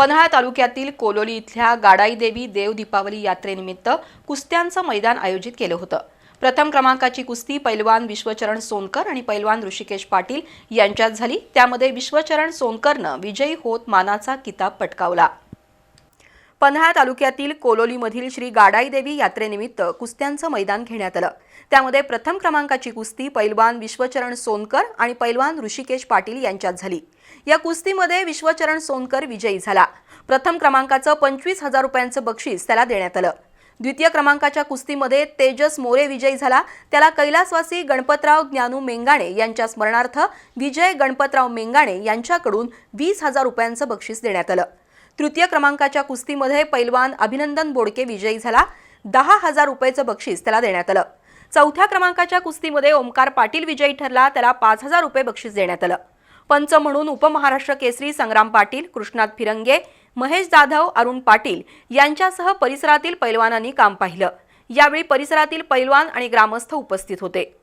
पन्हाळा तालुक्यातील कोलोली इथल्या गाडाईदेवी देव दीपावली यात्रेनिमित्त कुस्त्यांचं मैदान आयोजित केलं होतं. प्रथम क्रमांकाची कुस्ती पैलवान विश्वचरण सोनकर आणि पैलवान ऋषिकेश पाटील यांच्यात झाली. त्यामध्ये विश्वचरण सोनकरनं विजयी होत मानाचा किताब पटकावला. पन्हाळा तालुक्यातील कोलोलीमधील श्री गाडाई देवी यात्रेनिमित्त कुस्त्यांचं मैदान घेण्यात आलं. त्यामध्ये प्रथम क्रमांकाची कुस्ती पैलवान विश्वचरण सोनकर आणि पैलवान ऋषिकेश पाटील यांच्यात झाली. या कुस्तीमध्ये विश्वचरण सोनकर विजयी झाला. प्रथम क्रमांकाचं पंचवीस हजार रुपयांचं बक्षीस त्याला देण्यात आलं. द्वितीय क्रमांकाच्या कुस्तीमध्ये तेजस मोरे विजयी झाला. त्याला कैलासवासी गणपतराव ज्ञानू मेंगाणे यांच्या स्मरणार्थ विजय गणपतराव मेंगाणे यांच्याकडून वीस हजार रुपयांचं बक्षीस देण्यात आलं. तृतीय क्रमांकाच्या कुस्तीमध्ये पैलवान अभिनंदन बोडके विजयी झाला. दहा हजार रुपयाचं बक्षीस त्याला देण्यात आलं. चौथ्या क्रमांकाच्या कुस्तीमध्ये ओमकार पाटील विजयी ठरला त्याला पाच हजार रुपये बक्षीस देण्यात आलं. पंच म्हणून उपमहाराष्ट्र केसरी संग्राम पाटील कृष्णात फिरंगे महेश जाधव अरुण पाटील यांच्यासह परिसरातील पैलवानांनी काम पाहिलं. यावेळी परिसरातील पैलवान आणि ग्रामस्थ उपस्थित होते.